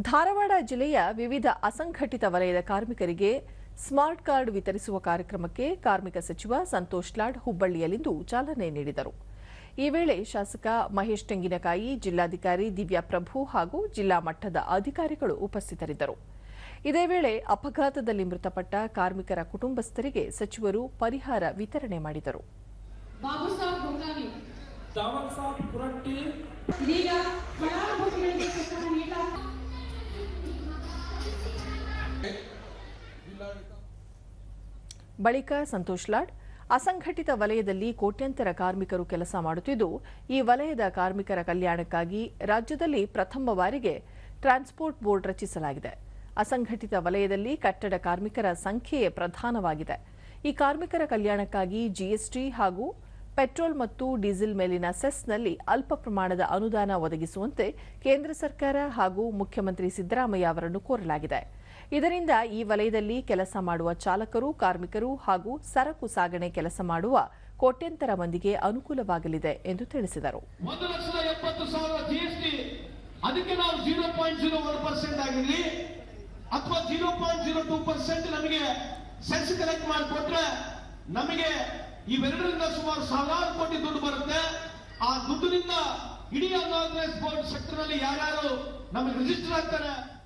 ಧಾರವಾಡ ಜಿಲ್ಲೆಯ ವಿವಿಧ ಅಸಂಘಟಿತ ವಲಯದ ಕಾರ್ಮಿಕರಿಗೆ ಸ್ಮಾರ್ಟ್ ಕಾರ್ಡ್ ವಿತರಿಸುವ ಕಾರ್ಯಕ್ರಮಕ್ಕೆ ಕಾರ್ಮಿಕ ಸಚಿವ ಸಂತೋಷ್ ಲಾಡ್ ಹುಬ್ಬಳ್ಳಿಯಲ್ಲಿಂದು ಚಾಲನೆ ನೀಡಿದರು. ಈ ವೇಳೆ ಶಾಸಕ ಮಹೇಶ್ ತೆಂಗಿನಕಾಯಿ ಜಿಲ್ಲಾಧಿಕಾರಿ ದಿವ್ಯಾ ಪ್ರಭು ಹಾಗೂ ಜಿಲ್ಲಾ ಮಟ್ಟದ ಅಧಿಕಾರಿಗಳು ಉಪಸ್ಥಿತರಿದ್ದರು. ಇದೇ ವೇಳೆ ಅಪಘಾತದಲ್ಲಿ ಮೃತಪಟ್ಟ ಕಾರ್ಮಿಕರ ಕುಟುಂಬಸ್ಥರಿಗೆ ಸಚಿವರು ಪರಿಹಾರ ವಿತರಣೆ ಮಾಡಿದರು. ಬಳಿಕ ಸಂತೋಷ್ ಲಾಡ್, ಅಸಂಘಟಿತ ವಲಯದಲ್ಲಿ ಕೋಟ್ಯಂತರ ಕಾರ್ಮಿಕರು ಕೆಲಸ ಮಾಡುತ್ತಿದ್ದು, ಈ ವಲಯದ ಕಾರ್ಮಿಕರ ಕಲ್ಯಾಣಕ್ಕಾಗಿ ರಾಜ್ಯದಲ್ಲಿ ಪ್ರಥಮ ಬಾರಿಗೆ ಟ್ರಾನ್ಸ್ಪೋರ್ಟ್ ಬೋರ್ಡ್ ರಚಿಸಲಾಗಿದೆ. ಅಸಂಘಟಿತ ವಲಯದಲ್ಲಿ ಕಟ್ಟಡ ಕಾರ್ಮಿಕರ ಸಂಖ್ಯೆಯೇ ಪ್ರಧಾನವಾಗಿದೆ. ಈ ಕಾರ್ಮಿಕರ ಕಲ್ಯಾಣಕ್ಕಾಗಿ ಜಿಎಸ್ಟಿ ಹಾಗೂ ಪೆಟ್ರೋಲ್ ಮತ್ತು ಡೀಸೆಲ್ ಮೇಲಿನ ಸೆಸ್ನಲ್ಲಿ ಅಲ್ಪ ಪ್ರಮಾಣದ ಅನುದಾನ ಒದಗಿಸುವಂತೆ ಕೇಂದ್ರ ಸರ್ಕಾರ ಹಾಗೂ ಮುಖ್ಯಮಂತ್ರಿ ಸಿದ್ದರಾಮಯ್ಯ ಅವರನ್ನು ಕೋರಲಾಗಿದೆ. ಇದರಿಂದ ಈ ವಲಯದಲ್ಲಿ ಕೆಲಸ ಮಾಡುವ ಚಾಲಕರು, ಕಾರ್ಮಿಕರು ಹಾಗೂ ಸರಕು ಸಾಗಣೆ ಕೆಲಸ ಮಾಡುವ ಕೋಟ್ಯಂತರ ಮಂದಿಗೆ ಅನುಕೂಲವಾಗಲಿದೆ ಎಂದು ತಿಳಿಸಿದರು. ನಮಗೆ ಇವೆರಡರಿಂದ ಸುಮಾರು ಸಾವಿರಾರು ಕೋಟಿ ದುಡ್ಡು ಬರುತ್ತೆ. ಆ ದುಡ್ಡಿನಿಂದ ಇಡೀ ಅನ್ಆರ್ಗನೈಸ್ ಬೋರ್ಡ್ ಸೆಕ್ಟರ್ ಅಲ್ಲಿ ಯಾರ್ಯಾರು ನಮಗೆ ರಿಜಿಸ್ಟರ್ ಆಗ್ತಾರೆ